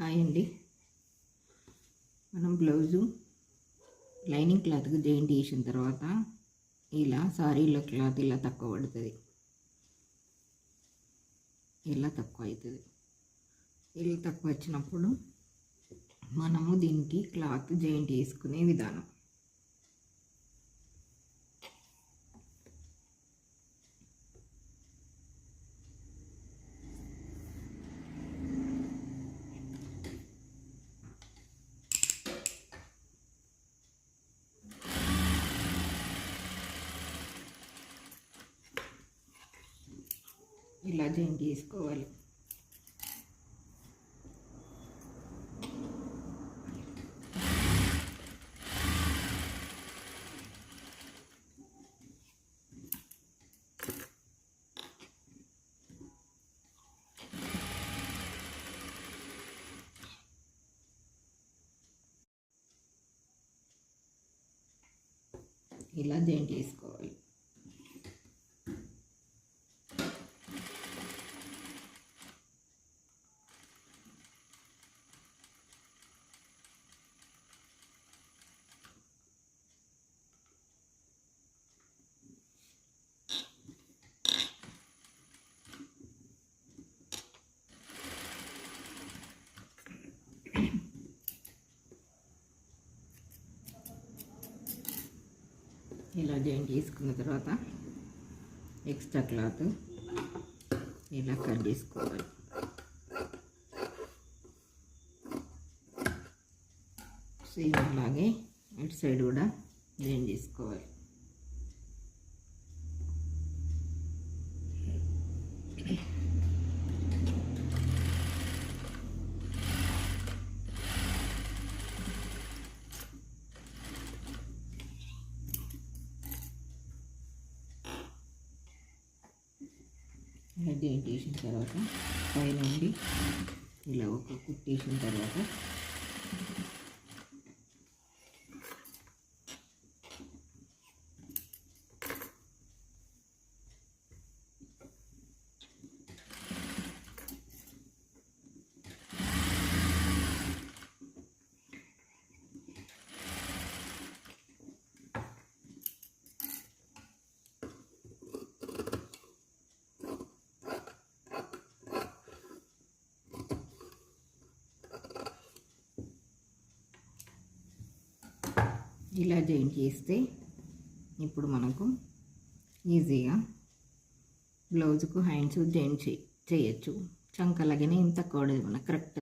Hi అండి మనం blouse lining క్లాత్కి జాయింట్ చేసిన తర్వాత ఇలా సారీలో క్లాత్ ఇలా తక్కువ పడుతుంది. ఇలా తక్కువ అవుతుంది. ఇలా తక్కువ వచ్చినప్పుడు మనము దీనికి క్లాత్ జాయింట్ వేసుకునే విధానం. ఇలా జాయిన్ చేసుకోవాలి ఇలా జాయిన్ చేసుకోవాలి ఇలా జాయింట్ చేసుకున్న తర్వాత ఎక్స్ట్రా క్లాత్ ఇలా కట్ చేసుకోవాలి. సేమ్ అలాగే ఇటు సైడ్ కూడా జాయిన్ చేసుకోవాలి. హెడ్ జాయింట్ చేసిన తర్వాత పైనుండి ఇలా ఒక కుట్టేసిన తర్వాత ఇలా జాయింట్ చేస్తే ఇప్పుడు మనకు ఈజీగా బ్లౌజ్కు హ్యాండ్స్ జాయింట్ చే చేయొచ్చు. చంకలాగానే ఇంత కూడా మన కరెక్ట్